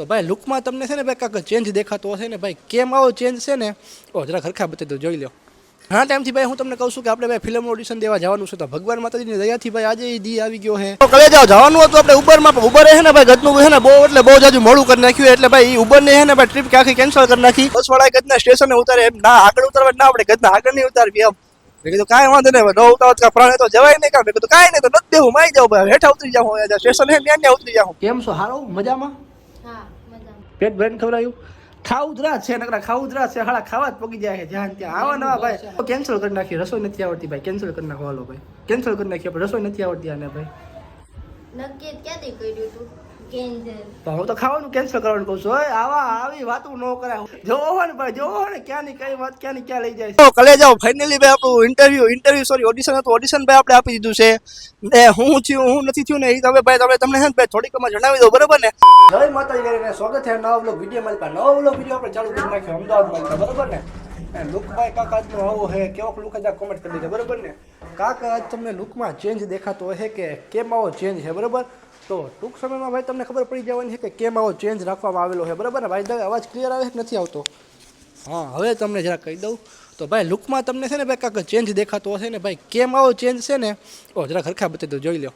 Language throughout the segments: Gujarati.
તો ભાઈ લુકમાં તમને છે ને ભાઈ કાંક ચેન્જ દેખાતો હશે ને ભાઈ કેમ આવો ચેન્જ છે ને? ઓ જરા ખરખા બતાવી દો જોઈ લો. ઘણા ટાઈમથી ભાઈ હું તમને કહું છું કે આપણે ભાઈ ફિલ્મ ઓડિશન દેવા જવાનું છે તો ભગવાન માતાજીની દયાથી ભાઈ આજે ઈ દી આવી ગયો છે તો કલે જાવ જવાનું હતું આપણે ઉબરમાં પણ ઉબર છે ને ભાઈ ગતનું છે ને બહુ એટલે બહુ જાજુ મોડું કરી નાખ્યું એટલે ભાઈ ઉબર ને છે ને ભાઈ ટ્રીપ આખી કેન્સલ કરી નાખી. બસ વાળા ગતના સ્ટેશને ઉતારે એમ ના આગળ ઉતારવા ના આપણે ગતના આગળ નહીં ઉતારવી એમ. મેં કીધું કાંઈ વાંધો નહીં નો ઉતાવત કા પ્રાણે તો જવાય નહીં કાં મેં કીધું કાંઈ નહીં તો નથી દેવું માઈ જાવ ભાઈ હેઠા ઉતરી જાઉં સ્ટેશન હે ત્યાં ત્યાં ઉતરી જાઉં. કેમ છો? હારો મજામાં? પેટ ભરીને ખવડાયું? ખાવું જ છે નકરા ખાવું જ છે. હાળા ખાવા જ પગી જાય છે. જ્યાં ત્યાં. આવા નવા ભાઈ. કેન્સલ કરી નાખી. રસોઈ નથી આવડતી ભાઈ. કેન્સલ કરી નાખો હાલો ભાઈ. કેન્સલ કરી નાખી. રસોઈ નથી આવડતી આને ભાઈ. નક્કી ક્યાંથી કર્યું તું? તો હું તો ખાવાનું કેન્સલ કરવાનું કહું છું. આવા આવી વાતું ન કરાય. જોવો ને ભાઈ જોવો ને ક્યાં ની કઈ વાત ક્યાં ની ક્યાં લઈ જાય છે. કલે જાઓ ફાઇનલી ભાઈ આપણું ઇન્ટરવ્યુ ઇન્ટરવ્યુ સોરી ઓડિશન હતું. ઓડિશન ભાઈ આપણે આપી દીધું છે. એ હું થયું હું નથી થયું ને એ તમે ભાઈ તમે તમને છે ભાઈ થોડીકમાં જણાવી દો બરોબર ને? જય માતાજી કરીને સ્વાગત છે. નવો બ્લોગ વીડિયો મારી પાસે નવો બ્લોગ વીડિયો આપણે ચાલુ કરી નાખ્યો અમદાવાદમાં બરોબર ને? લુકભાઈ કાકા આજનો આવો હે કેવો લુક જ કોમેન્ટ કરી દેજો બરોબર ને? કાકા આજ તમને લુકમાં ચેન્જ દેખાતો હે કે કેમ આવો ચેન્જ છે બરોબર? તો ટૂંક સમયમાં ભાઈ તમને ખબર પડી જવાની છે કે કેમ આવો ચેન્જ રાખવામાં આવેલો છે. બરાબર ને? ભાઈ અવાજ ક્લિયર આવે કે નથી આવતો. હા, હવે તમને જરા કહી દઉં. તો ભાઈ લુકમાં તમને છે ને ભાઈ કાંક ચેન્જ દેખાતો હશે ને? ભાઈ, કેમ આવો ચેન્જ છે ને? ઓ, જરા ખરખા બતાવી દો, જોઈ લો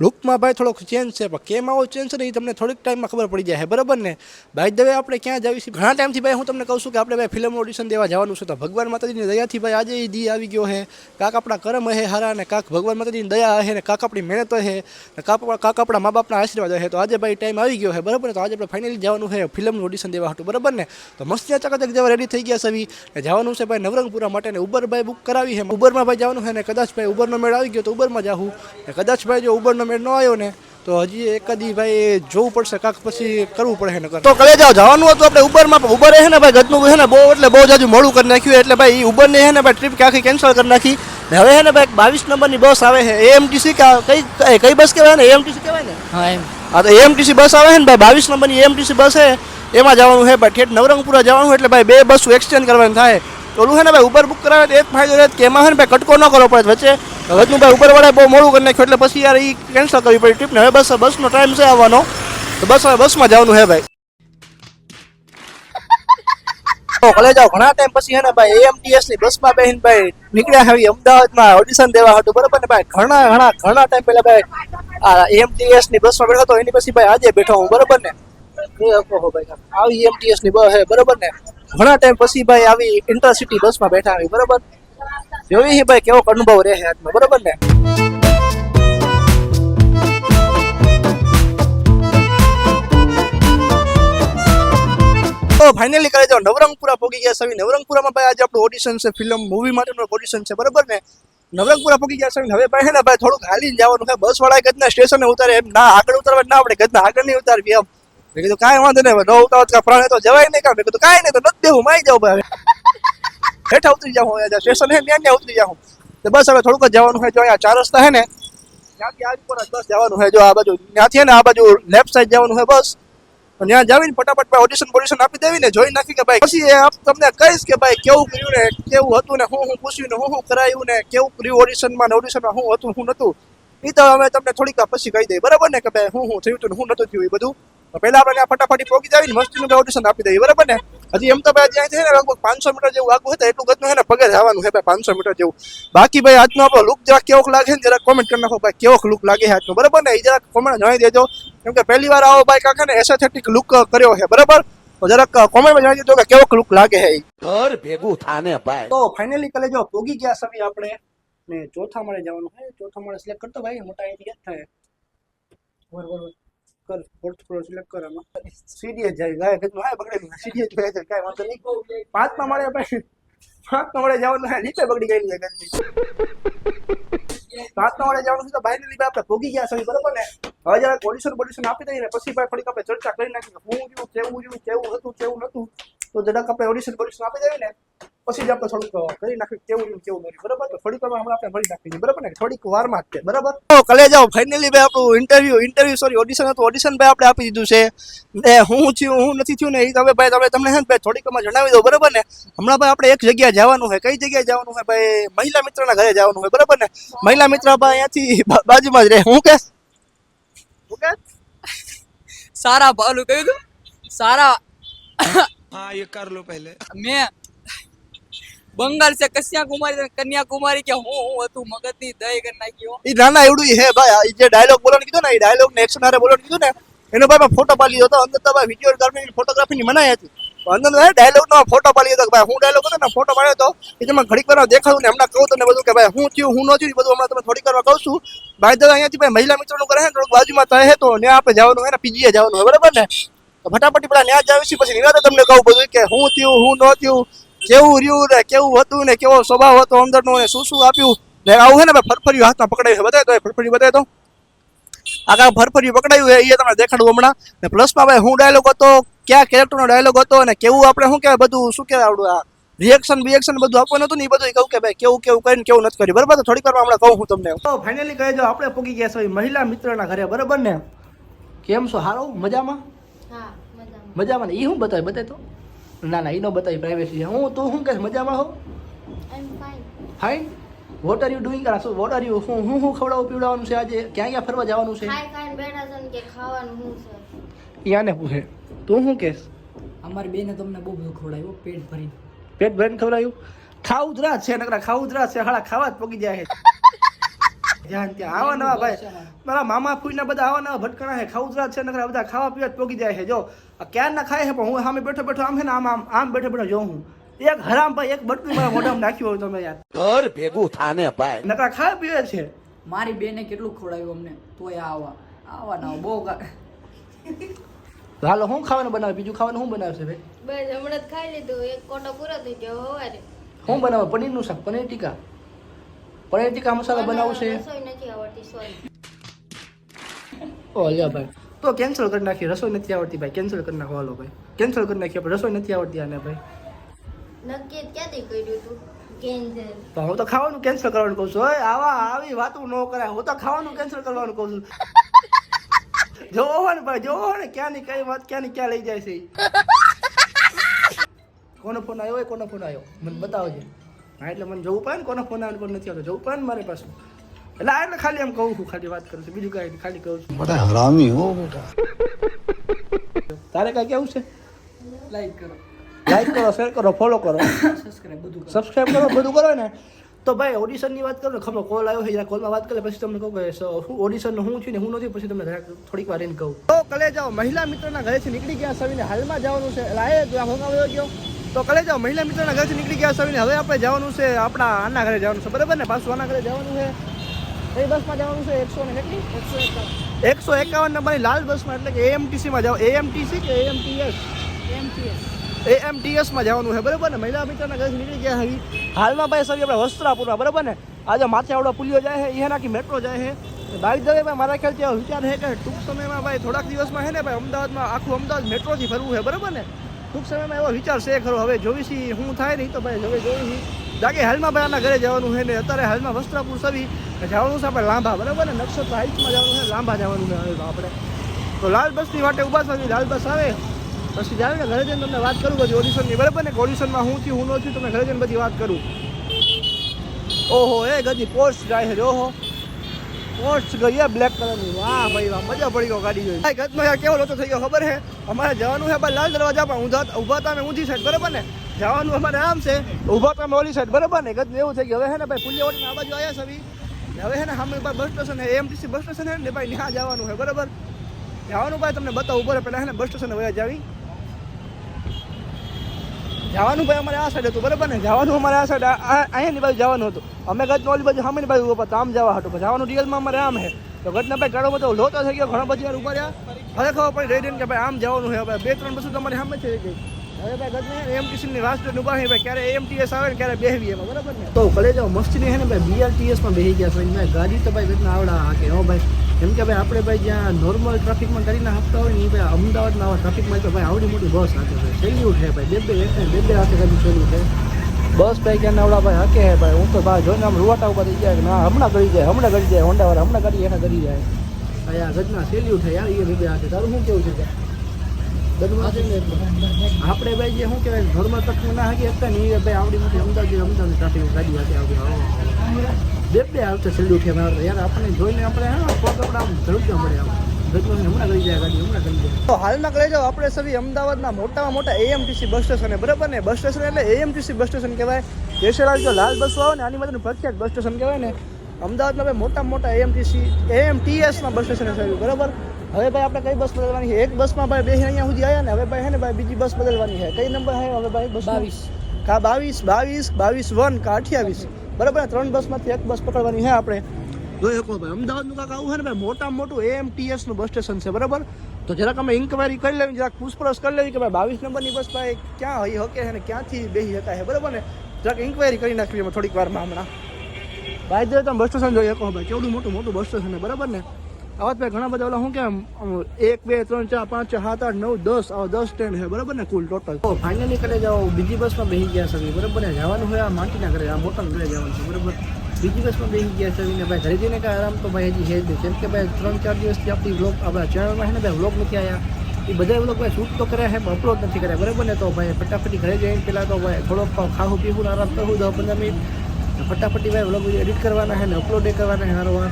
લુકમાં ભાઈ થોડોક ચેન્જ છે, પણ કેમ આવો ચેન્જ છે ને એ તમને થોડીક ટાઈમમાં ખબર પડી જાય બરાબર ને? ભાઈ દવે આપણે ક્યાં છીએ? ઘણા ટાઈમથી ભાઈ હું તમને કહું છું કે આપણે ભાઈ ફિલ્મ ઓડિશન દેવા જવાનું છે, તો ભગવાન માતાજીની દયાથી ભાઈ આજે એ દી આવી ગયો છે કાંક આપણા કર્મ હે હારા ને કાંક ભગવાન માતાજીની દયા હે ને કાંક આપણી મહેનત હે ને કાંક આપણા મા બાપના આશીર્વાદ હે. તો આજે ભાઈ ટાઈમ આવી ગયો છે બરાબર ને? તો આજે આપણે ફાઇનલી જવાનું છે ફિલ્મનું ઓડિશન દેવા હતું બરાબર ને? તો મસ્તી ચકાચક જેવા રેડી થઈ ગયા સવી ને જવાનું છે ભાઈ નવરંગપુરા માટે ને ઉબર ભાઈ બુક કરાવી છે ઉબરમાં ભાઈ જવાનું છે ને કદાચ ભાઈ ઉબરનો મેળ આવી ગયો તો ઉબરમાં જાવું ને કદાચ ભાઈ જો ઉબરનો મેળ ન આવ્યો ને તો હજી એકાદી ભાઈ જોવું પડશે કાંક પછી કરવું પડે નકર. તો કલે જાવ જવાનું હતું આપણે ઉબરમાં પણ ઉબર છે ને ભાઈ ગતનું છે ને બહુ એટલે બહુ જાજુ મોડું કરી નાખ્યું એટલે ભાઈ ઉબર ને છે ને ભાઈ ટ્રીપ આખી કેન્સલ કરી નાખી. ને હવે છે ને ભાઈ બાવીસ નંબરની બસ આવે છે. એએમટીસી કઈ કઈ બસ કહેવાય ને? એએમટીસી કહેવાય ને? હા એમ. હા તો એએમટીસી બસ આવે છે ને ભાઈ બાવીસ નંબરની એએમટીસી બસ છે. એમાં જવાનું છે ભાઈ ઠેઠ નવરંગપુરા જવાનું એટલે ભાઈ બે બસ એક્સચેન્જ કરવાનું થાય. તો ઓલું છે ને ભાઈ ઉબર બુક કરાવે તો એક ફાયદો રહે કે એમાં છે ને ભાઈ કટકો ન કરવો પડે વચ્ચે. વચનું ભાઈ ઉબર બહુ મોડું કરી નાખ્યું એટલે પછી યાર એ કેન્સલ કરવી પડી. ટ્રીપ ને હવે બસ, બસનો ટાઈમ છે આવવાનો. તો બસ, હવે બસમાં જવાનું હે ભાઈ. કોલેજ ભલે ઘણા ટાઈમ પછી હે ને ભાઈ એએમટીએસની બસમાં બેહીને ભાઈ નીકળ્યા આવી અમદાવાદમાં ઓડિશન દેવા હતું. બરોબર ને ભાઈ? ઘણા ઘણા ઘણા ટાઈમ પહેલા ભાઈ, આ એએમટીએસની બસમાં બેઠો હતો. એની પછી ભાઈ આજે બેઠો હું. બરોબર ને? આવી એમટીએસની બસ હે, બરોબર ને? ઘણા ટાઈમ પછી ભાઈ આવી ઇન્ટરસિટી બસમાં બેઠા આવી બરોબર? જોઈ ભાઈ કેવો અનુભવ રહે હાથમાં, બરોબર ને? તો ફાઇનલી કરે જો નવરંગપુરા પોગી ગયા સવી નવરંગપુરામાં ભાઈ આજે આપણું ઓડિશન છે ફિલ્મ મૂવી માટેનું ઓડિશન છે, બરોબર ને? નવરંગપુરા પોગી ગયા સવી હવે ભાઈ છે ને ભાઈ થોડુંક હાલી જવાનું છે. બસ વાળા ગજના સ્ટેશને ઉતારે, એમ ના આગળ ઉતારવા ના આપણે ગજના આગળ નહીં ઉતારવી એમ. મેં કીધું, કાંઈ વાંધો નહીં ન ઉતાવત કા પ્રાણે તો જવાય નહીં કાં મેં કીધું, કાંઈ નહીં તો નથી દેવું માઈ જાવ ભાઈ. હેઠા ઉતરી જાઉં અહીંયા સ્ટેશન હે ત્યાં ત્યાં ઉતરી જાઉં તો બસ હવે થોડુંક જ જવાનું હોય, જો અહીંયા ચાર રસ્તા હે ને, ત્યાંથી આજ ઉપર જ બસ જવાનું છે જો આ બાજુ, ત્યાંથી ને આ બાજુ લેફ્ટ સાઈડ જવાનું છે બસ. ત્યાં જાવીને ફટાફટ ભાઈ ઓડિશન પોડિશન આપી દેવી ને જોઈ નાખી કે ભાઈ, પછી તમને કહીશ કે ભાઈ કેવું કર્યું ને, કેવું હતું ને, હું હું પૂછ્યું ને, હું હું કરાયું ને, કેવું પ્રી ઓડિશનમાં ને ઓડિશનમાં હું હતું, હું નતું એ તો અમે તમને થોડીક પછી કહી દઈએ બરાબર ને કે ભાઈ, હું હું થયું હતું હું નતું થયું એ બધું. પહેલા આપણે ત્યાં પહોંચી જાવીને મસ્તીનું ઓડિશન આપી દઈએ, બરાબર ને? હજી એમ તો ભાઈ ત્યાં છે ને લગભગ પાંચસો મીટર જેવું આગું હતું એટલું ગતનું છે ને પગે જવાનું છે ભાઈ પાંચસો મીટર જેવું. બાકી ભાઈ આજનો આપણો લુક જરા કેવોક લાગે ને જરા કોમેન્ટ કરી નાખો ભાઈ કેવોક લુક લાગે છે આજનો. બરાબર ને? એ જરા કોમેન્ટ જણાવી દેજો. કેમ કે પહેલી વાર આવો ભાઈ કાકા ને એસેથેટિક લુક કર્યો છે. બરાબર? તો જરાક કોમેન્ટમાં જણાવી દેજો કે કેવોક લુક લાગે છે. ઘર ભેગું થાને ભાઈ. તો ફાઇનલી કલે જો પોગી ગયા સમય આપણે. ને ચોથા માળે જવાનું છે. ચોથા માળે સિલેક્ટ કરતો ભાઈ મોટા અહીંથી થાય. વર. કર ફોર્થ ફ્લોર સિલેક્ટ કર આમાં સીડીએ જાય, ગાય કીધું હા બગડેલું સીડીએ જ છે કાંઈ વાંધો નહીં. પાંચમા માળે આપણે, પાંચમા માળે જવાનું નીચે બગડી ગયેલી ગંદી પાંચમા માળે જવાનું તો ભાઈને લીધે આપણે ભોગી ગયા સવી બરોબર ને? હવે જયારે પોલ્યુશન પોલ્યુશન આપી દઈએ ને, પછી ભાઈ થોડીક આપણે ચર્ચા કરી નાખી હું જોયું, કેવું રહ્યું કેવું હતું, કેવું નતું તો જરાક આપણે ઓડિશન પોલ્યુશન આપી દઈએ ને પછી જ આપણે થોડુંક કરી નાખી કેવું કેવું દોરી બરાબર? થોડીક વાર હમણાં આપણે મળી નાખીએ બરાબર ને? થોડીક વારમાં જ છે બરાબર? તો કલે જાઓ ફાઇનલી ભાઈ આપણું ઇન્ટરવ્યુ ઇન્ટરવ્યુ સોરી ઓડિશન હતું ઓડિશન ભાઈ આપણે આપી દીધું છે. ને હું થયું હું નથી થયું ને એ તમે ભાઈ તમે તમને છે ને ભાઈ થોડીક વારમાં જણાવી દો બરાબર ને? હમણાં ભાઈ આપણે એક જગ્યાએ જવાનું હોય કઈ જગ્યાએ જવાનું હોય ભાઈ? મહિલા મિત્રના ઘરે જવાનું હોય બરાબર ને? મહિલા મિત્ર ભાઈ અહીંયાથી બાજુમાં જ રહે. હું કે? હું કે? સારા ભાલું કહ્યું તું. સારા. હા એ કર લો પહેલે. મેં બંગાળ છે, કન્યાકુમારી કન્યાકુમારી કે હું હું હતું, મગજની દહીં કરી નાખ્યો. એ નાના એવડું હે ભાઈ જે ડાયલોગ બોલવાનું કીધું ને એ ડાયલોગ ને એક્શન હારે બોલવાનું કીધું ને, એનો ભાઈ ફોટો પાડી હતો, અંદર તો ભાઈ વીડિયો ફોટોગ્રાફી ની મનાઈ હતી. અંદર ડાયલોગ નો ફોટો પાડી હતો ભાઈ હું ડાયલોગ હતો ને ફોટો પાડ્યો હતો એ તમે ઘડીક વાર દેખાડું ને, હમણાં કહું તમને બધું કે ભાઈ હું થયું, હું ન થયું બધું હમણાં તમે થોડીક વાર કહું છું. ભાઈ દાદા અહીંયાથી ભાઈ મહિલા મિત્રોનું કરે ને, થોડુંક બાજુમાં થાય તો ને આપણે જવાનું હોય ને, પીજીએ જવાનું હોય બરાબર ને? ફટાફટી પેલા ત્યાં જ આવીશું, પછી નિરાતે તમને કહું બધું કે હું થયું, હું ન થયું કેવું રહ્યું ને કેવું હતું ને કેવો સ્વભાવ હતો અંદરનો ને શું શું આપ્યું? ને આવું છે ને ભાઈ ફરફર્યું હાથમાં પકડાયું છે બતાય તો એ ફરફર્યું બતાય તો. આગળ ફરફર્યું પકડાયું એ તમને દેખાડું હમણાં. ને પ્લસમાં ભાઈ હું ડાયલોગ હતો ક્યાં કેરેક્ટરનો ડાયલોગ હતો અને કેવું આપણે શું કહેવાય બધું શું કહેવાય આવડું આ રિએક્શન બિએક્શન બધું આપવાનું હતું ને એ બધું કહું કે ભાઈ કેવું કેવું કરીને કેવું નથી કર્યું. બરાબર? તો થોડીક વાર હમણાં કહું હું તમને. તો ફાઇનલી કહી દો આપણે પૂગી ગયા છો મહિલા મિત્રના ઘરે બરાબર ને? કેમ છો? હારો મજામાં? મજામાં. મજામાં ને? એ હું બતાવી? બતાય તો. ના ના એ નો બતાવી પ્રાઇવેસી હું તું શું કહેશ મજામાં હો? Fine what are you doing કરા શું વોટ આર યુ હું હું હું ખવડાવું પીવડાવવાનું છે આજે? ક્યાં ક્યાં ફરવા જવાનું છે? યાને પૂછે. તું શું કહેશ? અમારી બેને તમને બહુ બધું ખવડાવ્યું પેટ ભરીને. પેટ ભરીને ખવડાવ્યું? ખાવું જ રાત છે નકરા ખાવું જ રાત છે. હાડા ખાવા જ પગી જાય છે. ધ્યાન ત્યાં આવા નવા ભાઈ. મારા મામા ફૂઈના બધા આવા નવા ભટકણા છે ખાવું જ છે નખરા બધા ખાવા પીવા પોગી જાય છે જો. આ ક્યાં ના ખાય છે પણ હું સામે બેઠો બેઠો આમ છે ને આમ આમ આમ બેઠો બેઠો જોઉં હું. એક હરામ ભાઈ એક બટકું મારા મોઢામાં નાખ્યું હોય તમે યાર ઘર ભેગું થાને ભાઈ. નકરા ખાવા પીવે છે. મારી બેને કેટલું ખવડાવ્યું અમને? તોય આવા. આવા ના બહુ હાલો હું ખાવાનું બનાવે? બીજું ખાવાનું શું બનાવશે ભાઈ? બસ હમણાં જ ખાઈ લીધું. એક કોટો પૂરો થઈ ગયો હવારે. શું બનાવે? પનીરનું શાક? પનીર ટીકા? પનીર ટીકા મસાલા બનાવશે છે. નથી આવડતી ઓ લ્યો ભાઈ. તો કેન્સલ કરી નાખીએ રસોઈ નથી આવડતી ભાઈ. કેન્સલ કરી નાખો હાલો ભાઈ. કેન્સલ કરી નાખી આપણે. રસોઈ નથી આવડતી આને ભાઈ. નક્કી ક્યાંથી કર્યું તું? કેન્સર તો હું તો ખાવાનું કેન્સલ કરવાનું કહું છું. ઓય આવા આવી વાતો ન કરાય. હું તો ખાવાનું કેન્સલ કરવાનું કહું છું. જોવો ને ભાઈ જોવો ને ક્યાં ની કઈ વાત ક્યાં ની ક્યાં લઈ જાય છે. કોનો ફોન આવ્યો કોનો ફોન આવ્યો? મને બતાવજે. હા એટલે મને જવું પાન કોનો ફોન આવે નથી આવતો. જવું પાન મારે પાછું એટલે આ એટલે ખાલી એમ કહું છું ખાલી વાત કરું છું. બીજું કાંઈ ખાલી કહું છું. બધા હરામી હો બેટા. તારે કાંઈ કેવું છે? લાઈક કરો. લાઈક કરો શેર કરો ફોલો કરો. સબસ્ક્રાઇબ કરો. બધું કરો ને. તો ભાઈ ઓડિશનની વાત કરો ને ખબર કોલ આવ્યો છે કોલમાં વાત કરે પછી તમને કહું કે શું ઓડિશન હું છું ને હું નથી પછી તમને થોડીક વાર એને કહું. તો કલે જાઓ મહિલા મિત્રના ઘરેથી નીકળી ગયા સવીને હાલમાં જવાનું છે. એટલે આ આવ્યો ગયો. તો કાલે જાઓ. મહિલા મિત્રના ઘરેથી નીકળી ગયા સવીને હવે આપણે જવાનું છે આપણા આના ઘરે જવાનું છે. બરાબર ને? પાછું આના ઘરે જવાનું છે. કઈ બસમાં જવાનું છે? એકસો ને કેટલી? એકસો એકાવન એકસો એકાવન નંબરની લાલ બસમાં, એટલે કે એએમટીસીમાં જાઓ. એએમટીસી કે એએમટીએસ એએમટીએસમાં જવાનું છે. બરાબર ને? મહિલા મિત્રના ઘરેથી નીકળી ગયા હવી હાલમાં ભાઈ સર આપણે વસ્ત્રાપુરમાં. આજે માથે આવડો પુલિયો જાય છે એના નાખી મેટ્રો જાય છે. બાઈક દવે ભાઈ, મારા ખ્યાલથી વિચાર છે કે ટૂંક સમયમાં ભાઈ થોડાક દિવસમાં છે ને ભાઈ અમદાવાદમાં આખું અમદાવાદ મેટ્રોથી ફરવું છે. બરાબર ને? ટૂંક સમયમાં એવો વિચાર છે ખરો, હવે જોવીશી હું થાય નહીં તો ભાઈ હવે જોઈશી બાકી હાલમાં ભાઈ આના ઘરે જવાનું છે ને અત્યારે હાલમાં વસ્ત્રાપુર સવી જવાનું છે આપણે લાંબા, બરાબર ને? નક્ષત્ર હાઈટમાં જવાનું છે, લાંબા જવાનું છે આપણે. તો લાલ બસની માટે ઊભા થવી લાલ બસ આવે? પછી જાવે ને ઘરે જઈને તમને વાત કરું બધી ઓડિશનની બરાબર ને? ઓડિશનમાં હું થયું હું ન થયું તમને ઘરે જઈને બધી વાત કરું. ઓહો, એ ગજી પોસ્ટ જાય છે ઓહો પોસ્ટ ગઈ બ્લેક કલરની વાહ, ભાઈ વાહ, મજા પડી ગયો ગાડી જોઈ ગતમાં યાર કેવો લોચો થઈ ગયો, ખબર છે? અમારે જવાનું છે લાલ દરવાજા પણ ઊંધા ઊભા હતા અમે ઊંધી સાઈડ બરાબર ને? જવાનું અમારે આમ છે. ઊભા તમે ઓલી સાઈડ બરાબર ને? ગત એવું છે કે હવે છે ને ભાઈ ઓટીને આ બાજુ આવ્યા છે હવે છે ને સામે બસ સ્ટેશન છે એમટીસી બસ સ્ટેશન છે ને ભાઈ ત્યાં જવાનું છે, બરાબર? જવાનું ભાઈ તમને બતાવું ઉપર પહેલાં છે ને બસ સ્ટેશન વયા જાવી. જવાનું ભાઈ અમારે આ સાઈડ હતું, બરાબર ને? જવાનું અમારે આ સાઈડ અહીંયાની બાજુ જવાનું હતું. અમે ગત ઓલી બાજુ સામેની બાજુ ઉપર આમ જવા હતું. જવાનું રિયલમાં અમારે આમ છે. તો ગતના ભાઈ ઘણો બધો લોચો થઈ ગયો, ઘણો બધી વાર ઊભા રહ્યા. હવે ખબર પડી રહી રહીને કે ભાઈ આમ જવાનું છે ભાઈ બે ત્રણ બસો તમારી સામે થઈ ગઈ હવે ભાઈ ગતને એમટીસી રાસ્તે ઊભા ભાઈ, ક્યારે એમટીએસ આવે ને ક્યારે બેહવી બરાબર તો કલે જાઓ મસ્તી છે ને ભાઈ બીઆરટીએસમાં બેસી ગયા છે ગાડી તો ભાઈ ગતના આવડા હાકે, હો ભાઈ. કેમ કે ભાઈ આપણે ભાઈ જ્યાં નોર્મલ ટ્રાફિકમાં કરીને આપતા હોય ભાઈ અમદાવાદના આવા ટ્રાફિકમાં તો ભાઈ આવડી મોટી બસ હાકે ભાઈ સેલ્યુટ છે ભાઈ, બે બે, એક બે બે હાથે ગાડી છે. બસ ભાઈ ક્યાં આવડા ભાઈ હકે હે ભાઈ. હું તો ભાઈ જોઈને આમ રૂવાટા ઉપર થઈ જાય કે ના, હમણાં કરી જાય, હમણાં કરી જાય હોન્ડા વાળા હમણાં કરી, એના કરી જાય. ભાઈ ગજના સેલ્યુ થાય યાર એ બે હાથે તારું શું કેવું છે ગજમાં આપણે ભાઈ જે શું કહેવાય, ઘરમાં ટ્રક ના હાકી હતા ને એ ભાઈ આવડી મોટી અમદાવાદ અમદાવાદ ટ્રાફિક ગાડી હાથે આવડી. બે બે હાલતો સેલ્યુ મારે. યાર આપણે જોઈને આપણે, હા, પગ આપણે આમ ધડુક્યા મળે આમ. તો હાલમાં કહી જાઓ આપણે સભી અમદાવાદના મોટામાં મોટા એએમટીસી બસ સ્ટેશન બરાબર ને? બસ સ્ટેશન એટલે એએમટીસી બસ સ્ટેશન કહેવાય. જેસેલાલ જો લાલ બસો આવે ને આની માટેનું પ્રખ્યાત બસ સ્ટેશન કહેવાય ને. અમદાવાદમાં ભાઈ મોટામાં મોટા એએમટીસી એએમટીએસના બસ સ્ટેશન છે બરાબર? હવે ભાઈ આપણે કઈ બસ બદલવાની છે? એક બસમાં ભાઈ બે અહીંયા સુધી આવ્યા ને હવે ભાઈ હે ને ભાઈ બીજી બસ બદલવાની છે. કઈ નંબર છે? હવે ભાઈ બસ બાવીસ. કા બાવીસ? બાવીસ બાવીસ વન કા અઠ્યાવીસ બરાબર ત્રણ બસમાંથી એક બસ પકડવાની છે આપણે. જોઈ શકો ભાઈ અમદાવાદનું કાંક આવું છે ને ભાઈ, મોટામાં મોટું એએમટીએસનું બસ સ્ટેશન છે, બરાબર? તો જરાક અમે ઇન્કવાયરી કરી લેવી, જરાક પૂછપરછ કરી લેવી કે ભાઈ બાવીસ નંબરની બસ ભાઈ ક્યાં હોઈ શકે છે ને, ક્યાંથી બેસી શકાય છે, બરાબર ને? જરાક ઇન્કવાયરી કરી નાખવી અમે થોડીક વારમાં હમણાં. ભાઈ જો તમે બસ સ્ટેશન જોઈ શકો ભાઈ, કેવડું મોટું મોટું બસ સ્ટેશન છે, બરાબર ને? આવા તો ભાઈ ઘણા બધા ઓલા શું કેમ એક, બે, ત્રણ, ચાર, પાંચ, છ, સાત, આઠ, નવ, દસ, આવા દસ સ્ટેન્ડ છે, બરાબર ને, કુલ ટોટલ તો ફાઇનલી કરે જાઓ બીજી બસમાં બેસી ગયા છે બરાબર ને? જવાનું હોય આ માટીના ઘરે, આ મોટા ઘરે જવાનું છે, બરાબર? બીજી બસમાં બેસી ગયા છે અને ભાઈ ઘરે જઈને કાંઈ આરામ તો ભાઈ હજી છે જ કેમ કે ભાઈ, ત્રણ, ચાર દિવસથી આપણી વ્લોગ આપણા ચેનલમાં છે ને ભાઈ વ્લોગ નથી આવ્યા એ બધા વ્લોગ ભાઈ શૂટ તો કર્યા છે અપલોડ નથી કર્યા. બરાબર ને? તો ભાઈ, ફટાફટી ઘરે જઈને પહેલાં તો ભાઈ, થોડોક ખાવું પીવું આરામ કરવું દસ પંદર મિનિટ. ફટાફટી ભાઈ વ્લોગ એડિટ કરવાના છે ને અપલોડ કરવાના છે હારવાર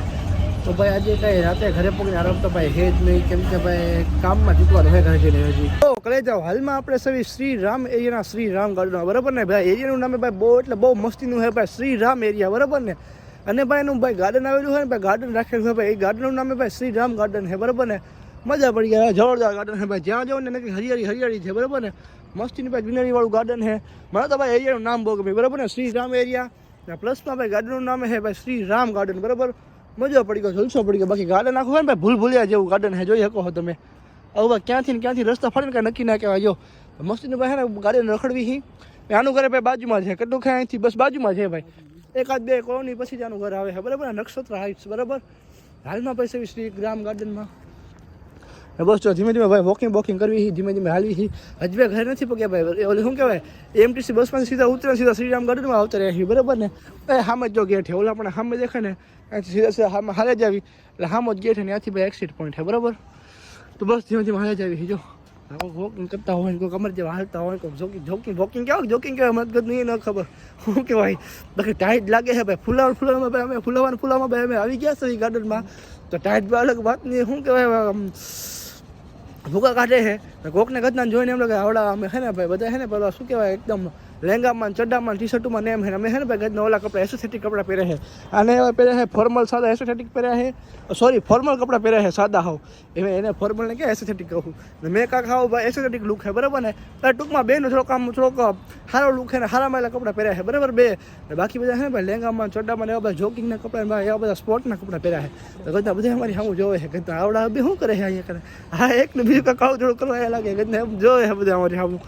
તો ભાઈ આજે કઈ રાતે ઘરે પગને આરામ તો ભાઈ હે નહીં. કેમ કે ભાઈ કામમાં જીતવાનું હોય ઘરે જઈને હજી. તો કરે જાઓ. હાલમાં આપણે સવી શ્રી રામ એરિયાના શ્રી રામ ગાર્ડન બરાબર ને? ભાઈ, એરિયાનું નામે ભાઈ બહુ, એટલે બહુ મસ્તીનું છે ભાઈ શ્રી રામ એરિયા, બરાબર ને? અને ભાઈ એનું ભાઈ ગાર્ડન આવેલું હોય ને, ભાઈ ગાર્ડન રાખેલું હોય ભાઈ. એ ગાર્ડનનું નામે ભાઈ શ્રી રામ ગાર્ડન છે, બરાબર ને? મજા પડી ગયા, જોરદાર ગાર્ડન છે ભાઈ. જ્યાં જાઓ ને, એને હરિયાળી હરિયાળી છે, બરાબર ને? મસ્તીની ભાઈ ગ્રીનરી વાળું ગાર્ડન છે. મને તો ભાઈ એરિયાનું નામ બહુ ગમે બરાબર ને? શ્રી રામ એરિયા પ્લસમાં ભાઈ ગાર્ડનનું નામ છે ભાઈ શ્રી રામ ગાર્ડન બરાબર? મજા પડી ગયો, જલસો પડી ગયો. બાકી ગાર્ડન આખું હોય ને ભાઈ ભૂલ ભૂલ્યા જેવું ગાર્ડન હે, જોઈ શકો છો તમે. હવે ક્યાંથી ને ક્યાંથી રસ્તા ફાડીને કાંઈ નક્કી ના કહેવાય. જો, મસ્તીનું ભાઈ ને ગાર્ડન રખડવી હી. આનું ઘરે ભાઈ બાજુમાં છે કેટલું ખાય અહીંથી? બસ બાજુમાં છે ભાઈ. એકાદ બે કોની પછી જ આનું ઘર આવે છે બરાબર? નક્ષત્ર હાઇટ્સ બરાબર? હાલમાં પૈસા શ્રી ગ્રામ ગાર્ડનમાં બસ જો, ધીમે ધીમે ભાઈ વોકિંગ વોકિંગ કરવી ધીમે ધીમે હાલવી હી. હજી ઘરે નથી પગ્યા ભાઈ. ઓલી શું કહેવાય? એમટીસી બસમાંથી સીધા ઉતરે સીધા શ્રીરામ ગાર્ડનમાં આવતા રહ્યા છીએ બરાબર ને? એ સામે જો ગેટ ઓલા પણ સામે દેખાય ને. સીધા સીધા સામે હાલે જ આવી. એટલે સામો જ ગેટ છે ને ત્યાંથી ભાઈ એક્સિટ પોઈન્ટ છે, બરાબર? તો બસ ધીમે ધીમે હાલે જ આવી જો. વોકિંગ કરતા હોય કોઈ કમર જેવા હાલતા હોય કોઈ જોકિંગ જોકિંગ વોકિંગ કહેવાય જોકિંગ કહેવાય મતગત નહીં ન ખબર. શું કહેવાય? બાકી ટાઈટ લાગે છે ભાઈ. ફુલાવર ફુલાવરમાં ભાઈ અમે ફુલાવાનું ફુલાવમાં ભાઈ અમે આવી ગયા છે ગાર્ડનમાં તો ટાઈટ અલગ વાત નહીં. શું કહેવાય? આમ, ભૂકા કાઢે છે. કોકને ઘટના જોઈને એમ લાગે આવડા અમે છે ને ભાઈ, બધા છે ને પેલા શું કહેવાય? એકદમ લહેંગામાં ચડ્ડામાં ટી શર્ટમાં ને એમ હે. અમે હે ને ભાઈ ગજના કપડા એસોથેટિક કપડાં પહેરે છે અને એવા પહેર્યા છે ફોર્મલ સાદા એસોથેટિક પહેર્યા છે સોરી ફોર્મલ કપડાં પહેર્યા છે સાદા હોવ. એમ એને ફોર્મલ ને ક્યાં એસોથેટિક કહું? ને મેં કાંક હાવ ભાઈ એસોથેટિક લુક છે બરાબર ને? એટલે ટૂંકમાં બેનો થોડોક આમ થોડોક સારો લુક છે ને સારા માયેલા કપડાં પહેર્યા છે બરાબર બે? ને બાકી બધા હે ને ભાઈ લહેંગામાં ચડ્ડામાં એવા બધા કપડાં ભાઈ એવા બધા સ્પોર્ટના કપડાં પહેર્યા છે તો ગજના બધા અમારી સામું જોવે છે ગજના આવડા બી શું કરે છે અહીંયા કરે? હા, એક ને બીજું કાંક આવું થોડું કરવા લાગે ગજના એમ જોવે છે બધા અમારી સામું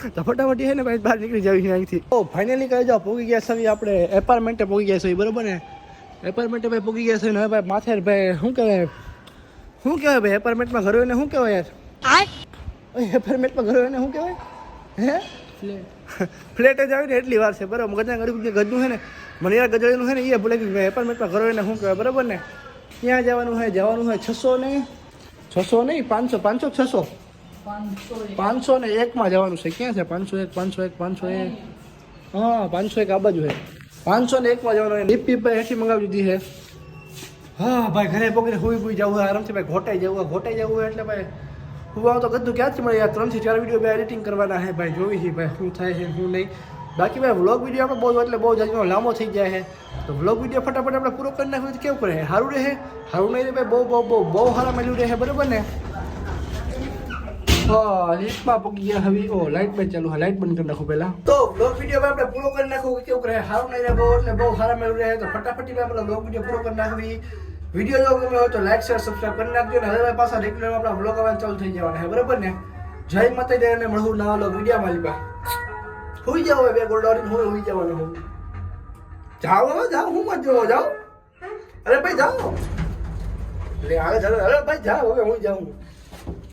તો ફટાફટ છે ને ભાઈ બહાર નીકળી જાવી છે અહીંથી. ઓ ફાઇનલી કહી જાઓ પૂગી ગયા છે આપણે એપાર્ટમેન્ટે પહોંચી ગયા છે બરોબર ને? એપાર્ટમેન્ટે ભાઈ પૂગી ગયા છે ને હવે ભાઈ માથે ભાઈ શું કહેવાય? શું કહેવાય ભાઈ એપાર્ટમેન્ટમાં ઘર હોય ને શું કહેવાય યાર? એપાર્ટમેન્ટમાં ઘર હોય ને શું કહેવાય? હે? ફ્લેટ જ આવીને એટલી વાર છે બરાબર ગજના ગરીબ જે ગજનું છે ને મને યાર ગજડીનું છે ને એ ભૂલે ગયું એપાર્ટમેન્ટમાં ઘર હોય ને શું કહેવાય બરાબર ને? ત્યાં જવાનું હોય? જવાનું હોય છસો ને? છસો નહીં પાંચસો પાંચસો છસો. પાંચસો ને એકમાં જવાનું છે. ક્યાં છે? પાંચસો એક પાંચસો એક પાંચસો એક. હા પાંચસો એક આ બાજુ છે. પાંચસો ને એકમાં જવાનું છે. લીપી ભાઈ હેઠી મંગાવી દીધી છે. હા ભાઈ ઘરે પકડીને હુઈ હુઈ જવું હોય આરામથી ભાઈ ઘોટાઈ જવું હોય ઘોટાઈ જવું હોય એટલે ભાઈ હુવા તો કદું ક્યાંથી મળે? યાર ત્રણથી ચાર વીડિયો ભાઈ એડિટિંગ કરવાના છે ભાઈ જોવી છે ભાઈ શું થાય છે શું નહીં. બાકી ભાઈ વ્લોગ વીડિયો આપણે બહુ એટલે બહુ જ લાંબો થઈ જાય છે. તો વ્લોગ વીડિયો ફટાફટ આપણે પૂરો કરી નાખ્યો તો કેવું કરે? સારું રહે? સારું નહીં રહે ભાઈ બહુ બહુ બહુ બહુ સારા મળ્યું રહે બરાબર ને? હા લીફમાં પગી ગયા હવે, ઓ લાઇટ બંધ ચાલુ હા લાઇટ બંધ કરી નાખો તો બ્લોગ વીડિયો આપણે પૂરો કરી નાખો, કેવું કરે સારું નહીં રહે બહુ એટલે બહુ સારા મેળવી રહે, તો ફટાફટી આપણે બ્લોગ વીડિયો પૂરો કરી નાખવી. વીડિયો જો ગમે હોય તો કરી નાખજો હવે પાછા રેગ્યુલર આપણા બ્લોગ આવવાનું ચાલુ થઈ જવાના બરાબર ને? જય માતા અને મળવું નવા લો વીડિયો માં લીપા હોઈ જાવ બે ગોલ્ડ હોય હોઈ જવાનું હું જાઓ જાઓ, હું મત જોવો, જાઓ. અરે ભાઈ, જાઓ. એટલે આગળ અરે ભાઈ, જાઓ, હવે હું જાઉં.